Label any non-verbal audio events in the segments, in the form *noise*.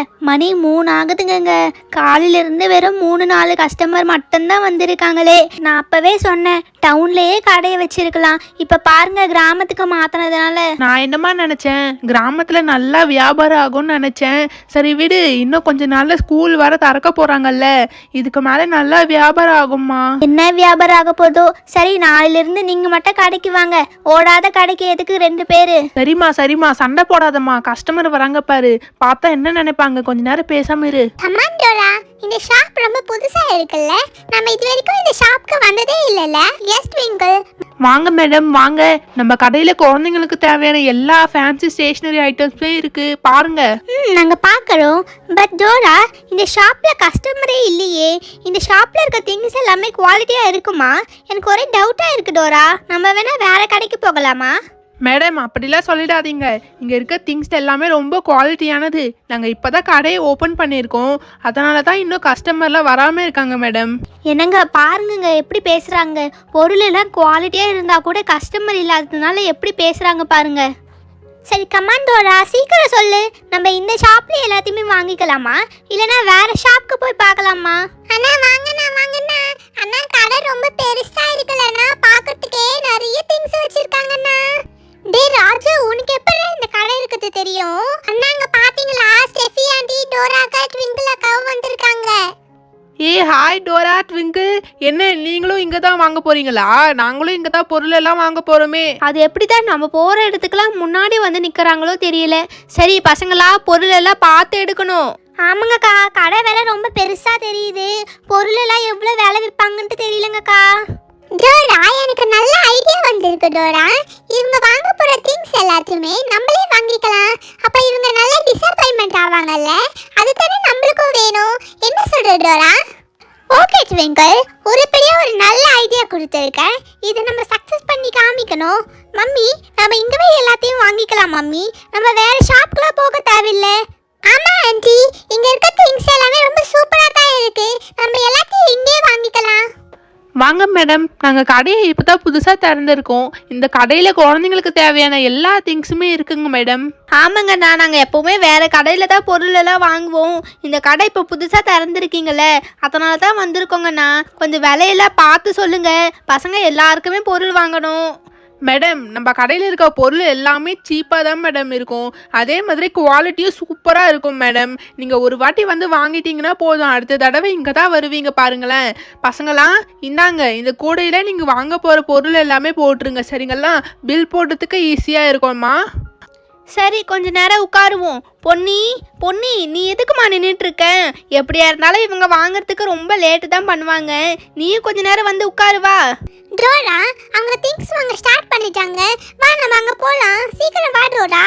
え? *laughs* மணி மூணு ஆகுதுங்கங்க காலையில இருந்து வெறும் மூணு நாலு கஸ்டமர் மட்டும்தான் வந்திருக்காங்களே. நான் அப்பவே சொன்னேன் டவுன்லயே கடையை வச்சிருக்கலாம். இப்ப பாருங்க கிராமத்துக்கு மாத்தினதுனால. நான் என்னமா நினைச்சேன்? கிராமத்துல நல்லா வியாபாரம் ஆகும்னு நினைச்சேன். சரி விடு இன்னும் கொஞ்ச நாள்ல ஸ்கூல் வர திறக்க போறாங்கல்ல. இதுக்கு மேல நல்லா வியாபாரம் ஆகும்மா. என்ன வியாபாரம் ஆக போதோ சரி நாளையில இருந்து நீங்க மட்டும் கடைக்கு வாங்க. ஓடாத கடைக்கு எதுக்கு ரெண்டு பேரு? சரிம்மா சரிம்மா சண்டை போடாதம்மா. கஸ்டமர் வராங்க பாரு. பார்த்தா என்ன நினைப்பாங்க? கொஞ்ச நேரம் பேசாம இரு. கமாண்டோரா இந்த ஷாப் ரொம்ப புதுசா இருக்குல்ல? நம்ம இது வரைக்கும் இந்த ஷாப்க்கு வந்ததே இல்லைல்ல? எஸ் ட்விங்கிள் வாங்க மேடம் வாங்க. நம்ம கடையில குழந்தைங்களுக்கு தேவையான எல்லா ஃபேன்சி ஸ்டேஷனரி ஐட்டம்ஸுமே இருக்கு. பாருங்க. ம் நாங்கள் பார்க்குறோம் பட் டோரா இந்த ஷாப்பில் கஸ்டமரே இல்லையே. இந்த ஷாப்பில் இருக்க திங்ஸ் எல்லாமே குவாலிட்டியாக இருக்குமா? எனக்கு ஒரே டவுட்டாக இருக்கு டோரா. நம்ம வேணால் வேற கடைக்கு போகலாமா? மேடம் அப்படிலாம் சொல்லிடாதீங்க. இங்கே இருக்க திங்ஸ் எல்லாமே ரொம்ப குவாலிட்டியானது நாங்கள் இப்போ தான் கடையை ஓப்பன் பண்ணியிருக்கோம். அதனால தான் இன்னும் கஸ்டமர்லாம் வராமல் இருக்காங்க மேடம் என்னங்க பாருங்கங்க எப்படி பேசுகிறாங்க பொருள் எல்லாம் குவாலிட்டியாக இருந்தால் கூட கஸ்டமர் இல்லாததுனால எப்படி பேசுகிறாங்க பாருங்க. சரி கமாண்டோரா சீக்கிரம் சொல்லு. நம்ம இந்த ஷாப்ல எல்லாத்தையுமே வாங்கிக்கலாமா? இல்லனா வேற ஷாப்க்கு போய் பார்க்கலாமா? அண்ணா வாங்கண்ணா வாங்கண்ணா. அண்ணா கடை ரொம்ப பெருசா இருக்குல்லண்ணா. பார்க்கறதுக்கே நிறைய திங்ஸ் தெரியும். அண்ணா அங்க பாத்தீங்களா? ஸ்டெஃபி ஆண்டி டோரா அக்கா ட்விங்கிள் அக்காவும் வந்திருக்காங்க. ஏ ஹாய் டோரா ட்விங்கிள். என்ன நீங்களும் இங்க தான் வாங்க போறீங்களா? நாங்களும் இங்க தான் பொருள் எல்லாம் வாங்க போறோமே. அது எப்படி தான் நம்ம போகிற இடத்துக்குலாம் முன்னாடி வந்து நிற்கிறாங்களோ தெரியல. சரி பசங்களா பொருள் எல்லாம் பார்த்து எடுக்கணும். ஆமாங்கக்கா கடை விலை ரொம்ப பெருசாக தெரியுது. பொருள் எல்லாம் எவ்வளோ விலை விற்பாங்கன்ட்டு தெரியலங்கக்கா. டோரா எனக்கு நல்ல ஐடியா வந்திருக்கு டோரா. இவங்க வாங்க போகிற திங்ஸ் எல்லாத்தையுமே நம்மளே வாங்கிக்கலாம். அப்போ இவங்க நல்ல டிசப்பாயின்மெண்ட் ஆவாங்கல்ல? அது தானே நம்மளுக்கும் வேணும். என்ன சொல்ற டோரா? ஓகே ட்விங்கிள் உருப்படியா ஒரு நல்ல ஐடியா கொடுத்துருக்கேன். இதை நம்ம சக்ஸஸ் பண்ணி காமிக்கணும். மம்மி நம்ம இங்கவே எல்லாத்தையும் வாங்கிக்கலாம் மம்மி. நம்ம வேற ஷாப்க்குலாம் போக தேவையில்லை. ஆமா ஆண்டி இங்க இருக்க திங்ஸ் எல்லாமே ரொம்ப சூப்பரா தான் இருக்கு. நம்ம எல்லாத்தையும் இங்கேயே வாங்க வாங்க மேடம் நாங்கள் கடையை இப்போ தான் புதுசாக திறந்துருக்கோம். இந்த கடையில் குழந்தைங்களுக்கு தேவையான எல்லா திங்ஸுமே இருக்குங்க மேடம் ஆமாங்கண்ணா நாங்கள் எப்போவுமே வேறு கடையில் தான் பொருள் எல்லாம் வாங்குவோம். இந்த கடை இப்போ புதுசாக திறந்துருக்கீங்களே அதனால தான் வந்திருக்கோங்கண்ணா கொஞ்சம் விலையெல்லாம் பார்த்து சொல்லுங்கள் பசங்க எல்லாருக்குமே பொருள் வாங்கணும். மேடம் நம்ம கடையில் இருக்க பொருள் எல்லாமே சீப்பாக தான் மேடம் இருக்கும். அதே மாதிரி குவாலிட்டியும் சூப்பராக இருக்கும் மேடம் நீங்கள் ஒரு வாட்டி வந்து வாங்கிட்டீங்கன்னா போதும். அடுத்த தடவை இங்கே தான் வருவீங்க பாருங்களேன். பசங்களாம் இந்தாங்க இந்த கூடையில் நீங்கள் வாங்க போகிற பொருள் எல்லாமே போட்டுருங்க சரிங்களா? பில் போடுறதுக்கு ஈஸியாக இருக்கும்மா. சரி கொஞ்ச நேரம் உட்காருவோம். பொன்னி பொன்னி நீ எதுக்குமா நின்றுட்டுருக்க எப்படியா இருந்தாலும் இவங்க வாங்குறதுக்கு ரொம்ப லேட்டு தான் பண்ணுவாங்க. நீயும் கொஞ்ச நேரம் வந்து உட்காருவா ட்ரோடா அவங்க திங்ஸ் வாங்க ஸ்டார்ட் பண்ணிட்டாங்க. வா நம்ம அங்கே போகலாம் சீக்கிரம் வா ட்ரோடா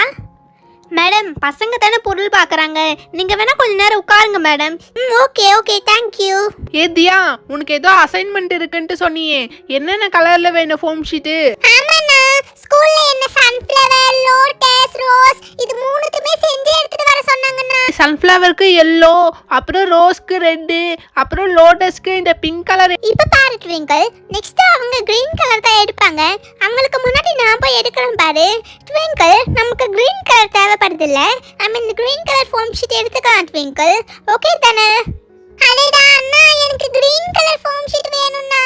மேடம் பசங்க தானே பொருள் பார்க்குறாங்க. நீங்கள் வேணால் கொஞ்ச நேரம் உட்காருங்க madam. Hmm okay okay thank you ஏ தியா உனக்கு ஏதோ அசைன்மெண்ட் இருக்குன்ட்டு சொன்னியே. என்னென்ன கலரில் வேணும் ஃபோம் ஷீட்டு ஆமாண்ணா ஸ்கூல்ல என்ன சன்ஃப்ளவர் லோட்டஸ் ரோஸ் இது மூணுத்துமே செஞ்சு எடுத்துட்டு வர சொன்னாங்கண்ணா. சன்ஃப்ளவருக்கு எல்லோ அப்புறம் ரோஸ்க்கு ரெட்டு அப்புறம் லோட்டஸ்க்கு இந்த பிங்க் கலர் இப்ப பாரு ட்விங்கிள் நெக்ஸ்ட் அவங்க கிரீன் கலர் தான் எடுப்பாங்க. அவங்களுக்கு முன்னாடி நான் போய் எடுக்கிறேன் பாரு. ட்விங்கிள் நமக்கு கிரீன் கலர் தேவைப்படுது இல்ல நம்ம இந்த கிரீன் கலர் ஃபோம் ஷீட் எடுத்துக்கலாம் ட்விங்கிள் ஓகே தானே? அடடா அண்ணா எனக்கு கிரீன் கலர் ஃபோம் ஷீட் வேணும்னா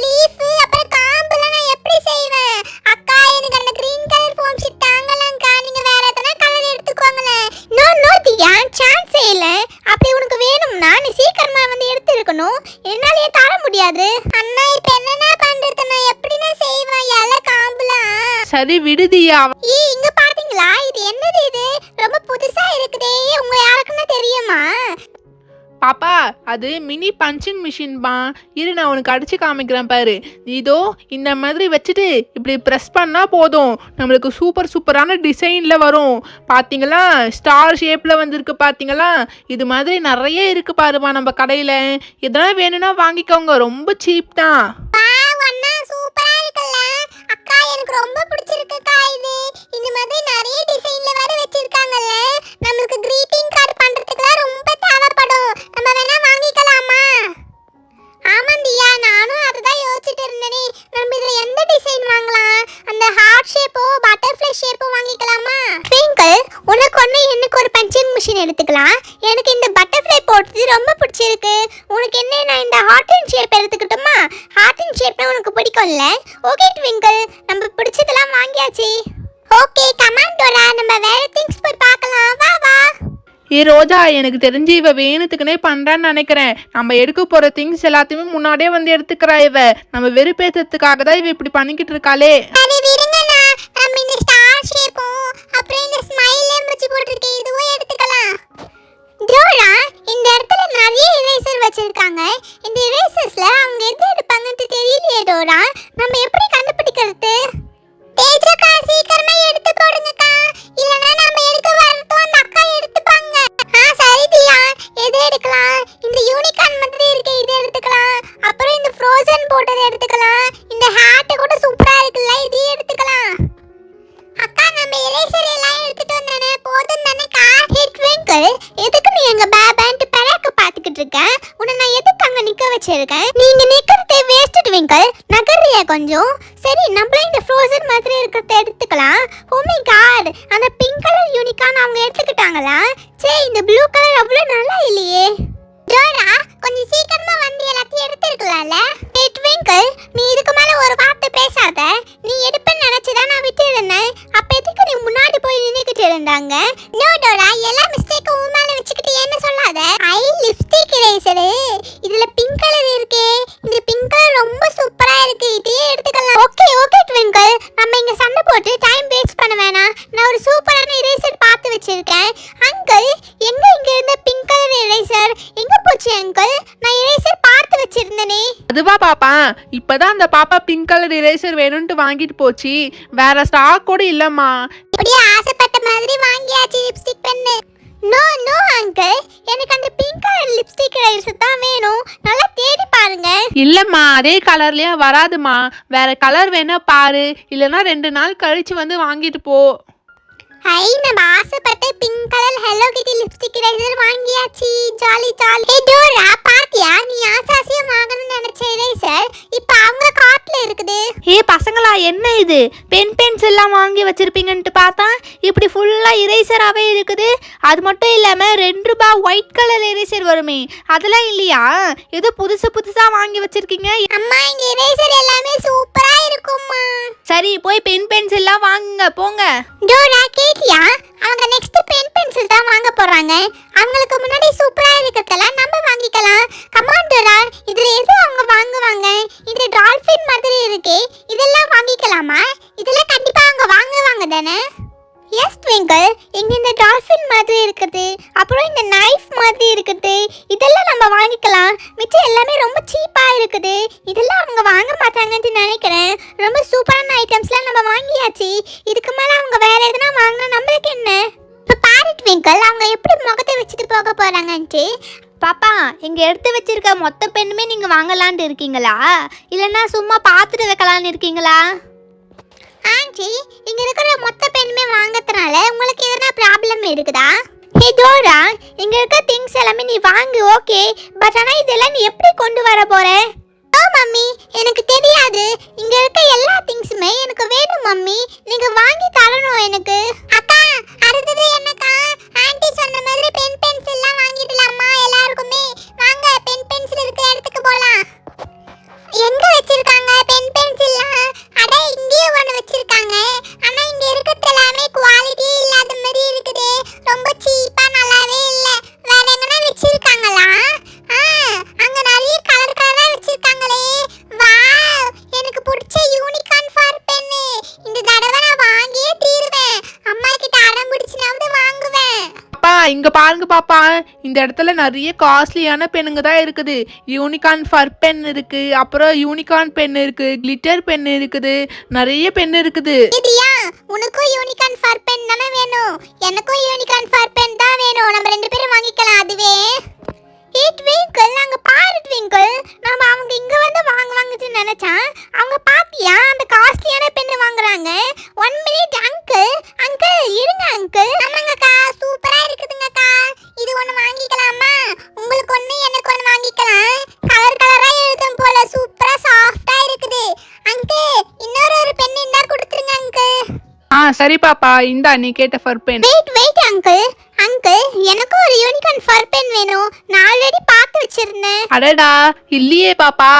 லீஃப் அப்புறம் காம்புலாம் நான் எப்படி செய்வேன்? அக்கா எனக்கு அந்த கிரீன் கலர் ஃபோம் ஷீட் தாங்கலங்கா. நீங்க வேற எதனா கலர் எடுத்துக்கோங்களேன். நோ நோ தியா சான்ஸே இல்ல. அப்படி உனக்கு வேணும்னா நீ சீக்கிரமா வந்து எடுத்து இருக்கணும் என்னாலயே தர முடியாது. அண்ணா இப்ப என்னண்ணா பண்றது? நான் எப்படிண்ணா செய்வேன்? இலை காம்புலாம். சரி விடுதியா? ஈ இங்க பாத்தீங்களா இது என்னது இது? ரொம்ப புதுசா இருக்குதே. உங்க யாருக்குன்னா தெரியுமா? பாப்பா அது மினி பஞ்சிங் மிஷின் பா. இரு நான் உனக்கு அடிச்சு காமிக்கிறேன் பாரு. இதோ இந்த மாதிரி வச்சுட்டு இப்படி ப்ரெஸ் பண்ணால் போதும். நம்மளுக்கு சூப்பர் சூப்பரான டிசைனில் வரும். பார்த்தீங்களா ஸ்டார் ஷேப்பில் வந்திருக்கு பார்த்தீங்களா இது மாதிரி நிறைய இருக்கு பாருமா நம்ம கடையில். எதனா வேணும்னா வாங்கிக்கோங்க. ரொம்ப சீப் தான். பிடிக்கும்ல? ஓகே ட்விங்கிள் நம்ம பிடிச்சதெல்லாம் வாங்கியாச்சு. ஓகே கமான் டோரா நம்ம வேற திங்ஸ் போய் பார்க்கலாம். வா வா. ஏ ரோஜா எனக்கு தெரிஞ்சு இவ வேணுத்துக்குனே பண்றான்னு நினைக்கிறேன். நம்ம எடுக்க போற திங்ஸ் எல்லாத்தையுமே முன்னாடியே வந்து எடுத்துக்கிறா இவ. நம்ம வெறுப்பேத்துறதுக்காக தான் இவ இப்படி பண்ணிக்கிட்டு இருக்காளே. சரி விடுங்கண்ணா நம்ம இந்த ஸ்டார் ஷேப்பும் அப்புறம் இந்த ஸ்மைல் வச்சு போட்டிருக்கேன் இதுவும் எடுத்துக்கலாம். டோரா இந்த இடத்துல நிறைய இரேசர் வச்சிருக்காங்க. இந்த இரேசர்ஸ்ல போறா? நம்ம எப்படி கண்டுபிடிக்கிறது? தேஜக்கா சீக்கிரமா எடுத்து போடுங்கக்கா. இல்லனா நம்ம எடுக்க வரட்டும்? அந்த அக்கா எடுத்துப்பாங்க. ஆ சரி தியா. எது எடுக்கலாம்? இந்த யூனிகார்ன் மாதிரி இருக்க இது எடுத்துக்கலாம். அப்புறம் இந்த ஃப்ரோசன் போட்டது எடுத்துக்கலாம். இந்த ஹேட் கூட சூப்பரா இருக்குல்ல இது எடுத்துக்கலாம். அக்கா நம்ம இரேசர் எல்லாம் எடுத்துட்டு வந்தானே போதும் தானேக்கா ஹே ட்விங்கிள் எதுக்கு நீ எங்க பேபன்ட்டு பெராக்க பாத்துக்கிட்டு இருக்க? உன்னை நான் எதுக்கு அங்க நிக்க வச்சிருக்கேன். நீங்க நிக்கிறதே வேஸ்ட் ட்விங்கிள் நகர்றியா கொஞ்சம். சரி நம்மளும் இந்த ஃப்ரோசன் மாதிரி இருக்கிறத எடுத்துக்கலாம். ஹோமி கார் காட் அந்த பிங்க் கலர் யூனிகான் அவங்க எடுத்துக்கிட்டாங்களா? சே இந்த ப்ளூ கலர் அவ்வளோ நல்லா இல்லையே. டோரா கொஞ்சம் சீக்கிரமா வந்து எல்லாத்தையும் எடுத்துருக்கலாம்ல? டே ட்விங்கிள் நீ இதுக்கு மேல ஒரு வார்த்தை பேசாத. நீ எடுப்பேன்னு நினைச்சுதான் நான் விட்டு இருந்தேன் அப்ப எதுக்கு நீ முன்னாடி போய் நின்னுக்கிட்டு இருந்தாங்க? நோ டோரா எல்லா மிஸ்டேக்கும் உன் மேல வச்சுக்கிட்டு இப்பதான் அந்த பாப்பா பிங்க் கலர் இரேசர் வேணும்ட்டு வாங்கிட்டு போச்சு. வேற ஸ்டாக் கூட இல்லம்மா. அப்படியே ஆசைப்பட்ட மாதிரி வாங்கியாச்சு lipstick pen no no uncle எனக்கு அந்த பிங்க் கலர் லிப்ஸ்டிக் இரேசர் தான் வேணும். நல்லா தேடி பாருங்க. இல்லம்மா அதே கலர்லயே வராதுமா வேற கலர் வேணா பாரு. இல்லனா ரெண்டு நாள் கழிச்சு வந்து வாங்கிட்டு போ. ஐ நம்ம ஆசைப்பட்ட pink colour hello kitty lipstick eraser வாங்கியாச்சு. ஜாலி ஜாலி டோரா பாத்தியா நீ ஆசாசியா வாங்கணும்னு நினைச்ச இரேசர் இப்போ அவங்க கார்ட்ல இருக்குது. ஏ பசங்களா என்ன இது? பென் பென்சில்லாம் வாங்கி வச்சிருப்பீங்கன்ட்டு பார்த்தா இப்படி ஃபுல்லாக இரேசராகவே இருக்குது. அது மட்டும் இல்லாமல் ரெண்டு ரூபாய் ஒயிட் கலர் இரேசர் வருமே. அதெல்லாம் இல்லையா? ஏதோ புதுசு புதுசாக வாங்கி வச்சிருக்கீங்க. அம்மா இங்க இரேசர் எல்லாமே சூப்பரா இருக்கும்மா. சரி போய் பென் பென்சில்லாம் வாங்குங்க போங்க. டோரா கேட்டியா அவங்க நெக்ஸ்ட் பென் பென்சில் தான் வாங்க போறாங்க. அவங்களுக்கு முன்னாடி சூப்பரா இருக்கிறதெல்லாம் நம்ம வாங்கிக்கலாம். கமான் இதுல எது அவங்க வாங்குவாங்க? இது டால்ஃபின் மாதிரி இருக்கே. இதெல்லாம் வாங்கிக்கலாமா? இதெல்லாம் கண்டிப்பா அவங்க வாங்குவாங்க தானே? எஸ் ட்விங்கிள் இங்க இந்த டால்ஃபின் மாதிரி இருக்குது. அப்புறம் இந்த நைஃப் மாதிரி இருக்குது. இதெல்லாம் நம்ம வாங்கிக்கலாம். மிச்சம் எல்லாமே ரொம்ப சீப்பா இருக்குது. இதெல்லாம் அவங்க வாங்க மாட்டாங்கன்னு நினைக்கிறேன். ரொம்ப சூப்பரான ஐட்டம்ஸ்லாம் நம்ம வாங்கியாச்சு. இதுக்கு மேல அவங்க வேற எதுனா வாங்கினா நம்மளுக்கு என்ன? இப்போ பாரு ட்விங்கிள் அவங்க எப்படி முகத்தை வச்சுட்டு போக போறாங்கன்ட்டு. பாப்பா இங்க எடுத்து வச்சிருக்க மொத்த பெண்ணுமே நீங்க வாங்கலான்ட்டு இருக்கீங்களா? இல்லைன்னா சும்மா பார்த்துட்டு வைக்கலான்னு இருக்கீங்களா? ஆண்டி இங்க இருக்கிற மொத்த பெண்ணுமே வாங்கறதுனால உங்களுக்கு எதனா ப்ராப்ளம் இருக்குதா? ஹே டோரா இங்க இருக்க திங்ஸ் எல்லாமே நீ வாங்கு ஓகே பட் ஆனா இதெல்லாம் நீ எப்படி கொண்டு வர போற? ஓ மம்மி எனக்கு தெரியாது. இங்க இருக்க எல்லா திங்ஸுமே எனக்கு வேணும் மம்மி. நீங்க வாங்கி தரணும் எனக்கு. அக்கா அடுத்தது என்னக்கா? ஆன்ட்டி சொன்ன மாதிரி பென் பென்சில் எல்லாம் வாங்கிடலாமா எல்லாருக்குமே. வாங்க பென் பென்சில் இருக்க இடத்துக்கு போலாம். பாப்பா இந்த இடத்துல நிறைய காஸ்ட்லியான பெண்ணுங்க தான் இருக்குது. யூனிகார்ன் ஃபர் பென் இருக்கு. அப்புறம் யூனிகார்ன் பென் இருக்கு. கிளிட்டர் பென் இருக்குது. நிறைய பென் இருக்குது. இதியா உனக்கும் யூனிகார்ன் ஃபர் பென் தானே வேணும். எனக்கும் யூனிகார்ன் ஃபர் பென் தான் வேணும். நம்ம ரெண்டு பேரும் வாங்கிக்கலாம் அதுவே. ஏ ட்விங்கிள் அங்க பாரு ட்விங்கிள் நாம அவங்க இங்க வந்து வாங்குவாங்கன்னு நினைச்சேன் அவங்க பாத்தியா அந்த காஸ்ட்லியான பென் வாங்குறாங்க. ஒன் மினிட் அங்கிள் அங்கிள் இருங்க அங்கிள் ஆமாங்கக்கா சூப்பரா இருக்குதுங்கக்கா. இது ஒன்று வாங்கிக்கலாமா? உங்களுக்கு ஒன்று எனக்கு ஒன்று வாங்கிக்கலாம். கலர் கலரா எழுதும் போல சூப்பரா சாஃப்டா இருக்குது. அங்கிள் இன்னொரு ஒரு பென் இருந்தா கொடுத்துருங்க அங்கிள் ஆ சரி பாப்பா இந்தா நீ கேட்ட fur pen wait wait uncle uncle எனக்கும் ஒரு யூனிகார்ன் ஃபர் பென் வேணும். நான் ஆல்ரெடி பார்த்து வச்சிருந்தேன். அடடா இல்லையே பாப்பா.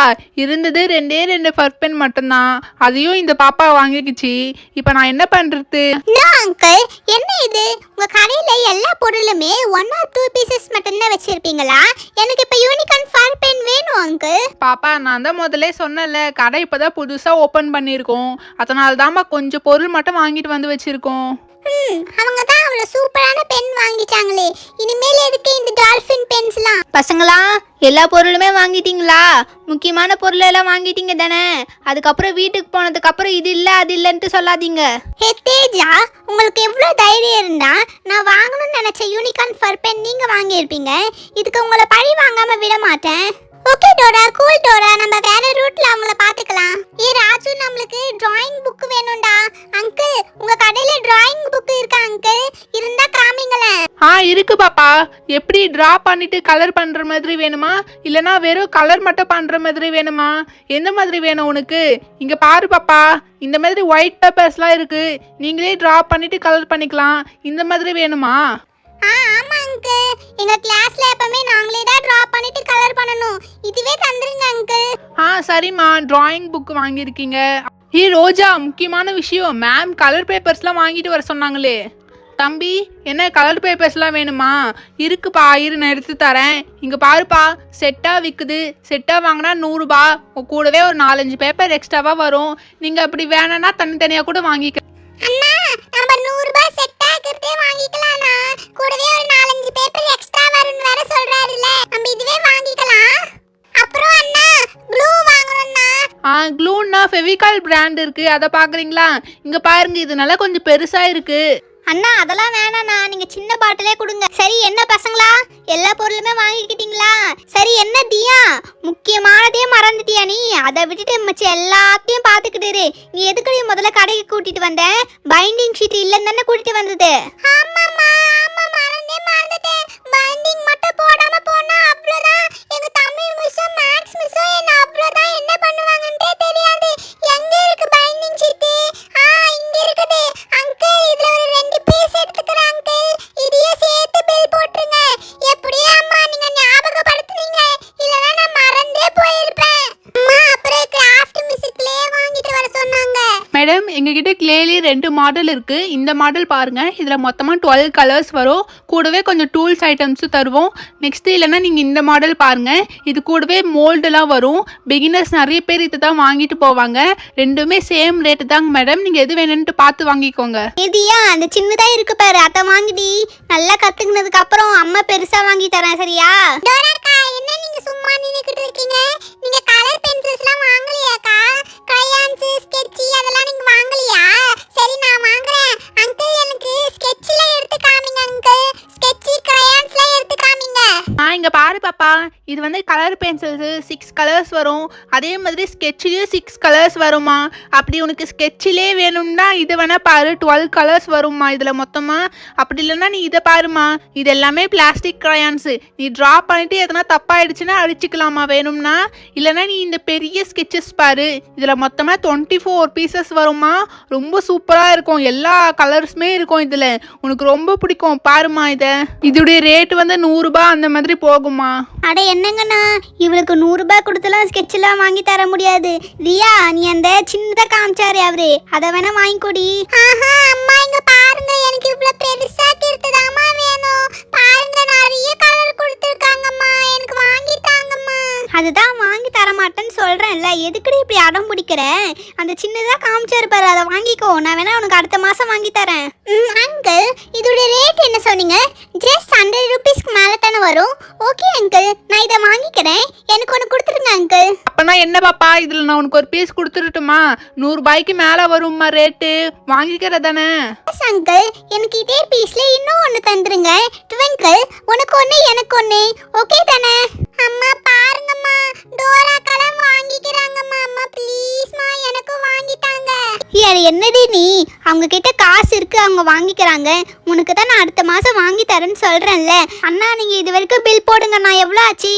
இருந்தது ரெண்டே ரெண்டு பர்பென் மட்டும்தான். அதையும் இந்த பாப்பா வாங்கிக்கிச்சு. இப்போ நான் என்ன பண்றது? நோ அங்கிள் என்ன இது? உங்க கடையில எல்லா பொருளுமே ஒன் ஆர் டூ பீசஸ் மட்டும்தான் வச்சிருப்பீங்களா? எனக்கு இப்போ யூனிகார்ன் ஃபர் பென் வேணும் அங்கிள். பாப்பா நான் தான் முதல்ல சொன்னேன்ல கடை இப்போதான் புதுசாக ஓப்பன் பண்ணியிருக்கோம். அதனால தாம்மா கொஞ்சம் பொருள் மட்டும் வாங்கிட்டு வந்து வச்சிருக்கோம். அவங்க தான் அவ்வளோ சூப்பரான பென் வாங்கிட்டாங்களே. இனிமேல் எதுக்கு இந்த டால்ஃபின் பென்ஸ்லாம் பசங்களா எல்லா பொருளுமே வாங்கிட்டீங்களா? முக்கியமான பொருள் எல்லாம் வாங்கிட்டீங்க தானே? அதுக்கப்புறம் வீட்டுக்கு போனதுக்கு அப்புறம் இது இல்லை அது இல்லைன்ட்டு சொல்லாதீங்க. ஹே தேஜா உங்களுக்கு எவ்வளோ தைரியம் இருந்தா நான் வாங்கணும்னு நினச்ச யூனிகார்ன் ஃபர் பென் நீங்கள் வாங்கியிருப்பீங்க. இதுக்கு உங்களை பழி வாங்காமல் விட மாட்டேன். ஓகே டோரா கூல் டோரா நம்ம வேற ரூட்ல அவங்கள பார்த்துக்கலாம். ஏ ராஜு நம்மளுக்கு டிராயிங் புக் வேணும்டா. அங்கிள் உங்க கடையில டிராயிங் புக் இருக்கா அங்கிள் இருந்தா காமிங்களேன் ஆ இருக்கு பாப்பா. எப்படி ட்ரா பண்ணிட்டு கலர் பண்ற மாதிரி வேணுமா? இல்லனா வெறும் கலர் மட்டும் பண்ற மாதிரி வேணுமா? எந்த மாதிரி வேணும் உனக்கு? இங்க பாரு பாப்பா. இந்த மாதிரி ஒயிட் பேப்பர்ஸ்லாம் இருக்கு. நீங்களே டிரா பண்ணிட்டு கலர் பண்ணிக்கலாம். இந்த மாதிரி வேணுமா? ஆ ஆமா அங்கிள் எங்க கிளாஸ்ல எப்பவுமே நாங்களே தான் டிரா பண்ணிட்டு கலர் பண்ணணும். இதுவே தந்துருங்க அங்கிள் ஆ சரிம்மா. டிராயிங் புக் வாங்கியிருக்கீங்க. ஏ ரோஜா முக்கியமான விஷயம். மேம் கலர் பேப்பர்ஸ்லாம் வாங்கிட்டு வர சொன்னாங்களே. தம்பி என்ன கலர் பேப்பர்ஸ்லாம் வேணுமா? இருக்குப்பா இரு நான் எடுத்து தரேன். இங்கே பாருப்பா செட்டாக விற்குது செட்டாக வாங்கினா நூறுரூபா கூடவே ஒரு நாலஞ்சு பேப்பர் எக்ஸ்ட்ராவாக வரும். நீங்கள் அப்படி வேணும்னா தனித்தனியாக கூட வாங்கிக்க அண்ணா நம்ம செட் ஆகிறதே வாங்கிக்கலாம்னா கூடவே ஒரு நாலஞ்சு பேப்பர் எக்ஸ்ட்ரா வரும்னு வேற சொல்றாருல்ல. நம்ம இதுவே வாங்கிக்கலாம். அப்புறம் அண்ணா ப்ளூ வாங்கணும்னா? ஆ க்ளூன்னா ஃபெவிகால் பிராண்ட் இருக்குது அதை பார்க்குறீங்களா இங்கே பாருங்க இது நல்லா கொஞ்சம் பெருசாக இருக்குது அண்ணா அதெல்லாம் வேணாண்ணா. நீங்கள் சின்ன பாட்டிலே கொடுங்க. சரி என்ன பசங்களா? எல்லா பொருளுமே வாங்கிக்கிட்டீங்களா? சரி என்ன தியா? முக்கியமானதே மறந்துட்டியா நீ? அதை விட்டுட்டு மச்ச எல்லாத்தையும் பார்த்துக்கிட்டு நீ எதுக்கு முதல்ல கடைக்கு கூட்டிட்டு வந்த? பைண்டிங் ஷீட் இல்லைன்னு தானே கூட்டிட்டு வந்தது? ஆமாம்மா ஆமா மறந்தே மறந்துட்டேன். பைண்டிங் மட்டும் போடாம போனா அவ்வளவுதான் எங்க தமிழ் மிஸ்ஸும் மேக்ஸ் மிஸ்ஸும் என்ன அவ்வளவுதான் என்ன பண்ணுவாங்கன்றே தெரியாது. எங்க இருக்கு பைண்டிங் ஷீட் ஆ இங்க இருக்குது. அங்கிள் இதுல ஒரு ரெண்டு பீஸ் எடுத்து எங்ககிட்ட கிளேலி ரெண்டு மாடல் இருக்குது இந்த மாடல் பாருங்கள் இதில் மொத்தமாக டுவெல் கலர்ஸ் வரும். கூடவே கொஞ்சம் டூல்ஸ் ஐட்டம்ஸும் தருவோம். நெக்ஸ்ட் இல்லைன்னா நீங்கள் இந்த மாடல் பாருங்கள் இது கூடவே மோல்டெலாம் வரும். பிகினர்ஸ் நிறைய பேர் இதை தான் வாங்கிட்டு போவாங்க. ரெண்டுமே சேம் ரேட்டு தாங்க மேடம் நீங்கள் எது வேணும்ன்ட்டு பார்த்து வாங்கிக்கோங்க. தியா அந்த சின்னதா இருக்கு பாரு. அதை வாங்கிடி. நல்லா கத்துக்கினதுக்கு அப்புறம் அம்மா பெருசா வாங்கி தரேன் சரியா? வந்து கலர் பென்சில்ஸு சிக்ஸ் கலர்ஸ் வரும். அதே மாதிரி ஸ்கெட்ச்லேயும் சிக்ஸ் கலர்ஸ் வருமா அப்படி உனக்கு ஸ்கெட்சிலே வேணும்னா இது வேணால் பாரு. டுவெல் கலர்ஸ் வரும்மா இதில் மொத்தமாக அப்படி இல்லைன்னா நீ இதை பாருமா இது எல்லாமே பிளாஸ்டிக் க்ரையான்ஸு நீ ட்ரா பண்ணிவிட்டு எதனா தப்பாயிடுச்சுன்னா அழிச்சிக்கலாமா வேணும்னா இல்லைன்னா நீ இந்த பெரிய ஸ்கெட்சஸ் பாரு. இதில் மொத்தமாக டுவெண்ட்டி ஃபோர் பீசஸ் வருமா ரொம்ப சூப்பராக இருக்கும். எல்லா கலர்ஸுமே இருக்கும் இதில். உனக்கு ரொம்ப பிடிக்கும். பாருமா இதை. இதோடைய ரேட் வந்து நூறுரூபா அந்த மாதிரி போகுமா அட என்னங்கண்ணா? இவளுக்கு நூறு ரூபாய் கொடுத்துலாம் ஸ்கெட்ச்லாம் வாங்கி தர முடியாது. தியா நீ அந்த சின்னதா காமிச்சாரு அவரு. அதை வேணா வாங்கிக்கொடி. ஆஹா அம்மா இங்க பாருங்க. எனக்கு இவ்வளவு பெருசா கிறுத்துதாம்மா வேணும். பாருங்க நிறைய கலர் கொடுத்துருக்காங்கம்மா. எனக்கு வாங்கி தாங்கம்மா. அதுதான் வாங்கி தர மாட்டேன்னு சொல்றேன்ல. எதுக்குடி இப்படி அடம் பிடிக்கிற? அந்த சின்னதா காமிச்சாரு பாரு அதை வாங்கிக்கோ. நான் வேணா உனக்கு அடுத்த மாசம் வாங்கி தரேன் ம் அங்கிள் இதோட ரேட் என்ன சொன்னீங்க ஜஸ்ட் ஹண்ட்ரட் ருபீஸ்க்கு மேலே தானே வரும் ஓகே அங்கிள் நான் இதை வாங்கிக்கிறேன் எனக்கு ஒன்று கொடுத்துருங்க அங்கிள் அப்பனா என்ன பாப்பா இதில் நான் உனக்கு ஒரு பீஸ் கொடுத்துருட்டுமா நூறுபாய்க்கு மேலே வரும்மா ரேட்டு வாங்கிக்கிற தானே. அங்கிள் எனக்கு இதே பீஸ்ல இன்னும் ஒன்று தந்துருங்க. ட்விங்கிள் உனக்கு ஒன்று எனக்கு ஒன்று ஓகே தானே? அம்மா பாருங்கம்மா. டோரா கலம் வாங்கிக்கிறாங்கம்மா. அம்மா ப்ளீஸ்மா எனக்கும் வாங்கி தாங்க. ஏய், அது என்னடி நீ? அவங்க கிட்ட காசு இருக்கு அவங்க வாங்கிக்கிறாங்க. உனக்கு தான் நான் அடுத்த மாசம் வாங்கி தரேன்னு சொல்றேன்ல. அண்ணா நீங்க இது வரைக்கும் பில் போடுங்க. நான் எவ்வளோ ஆச்சு?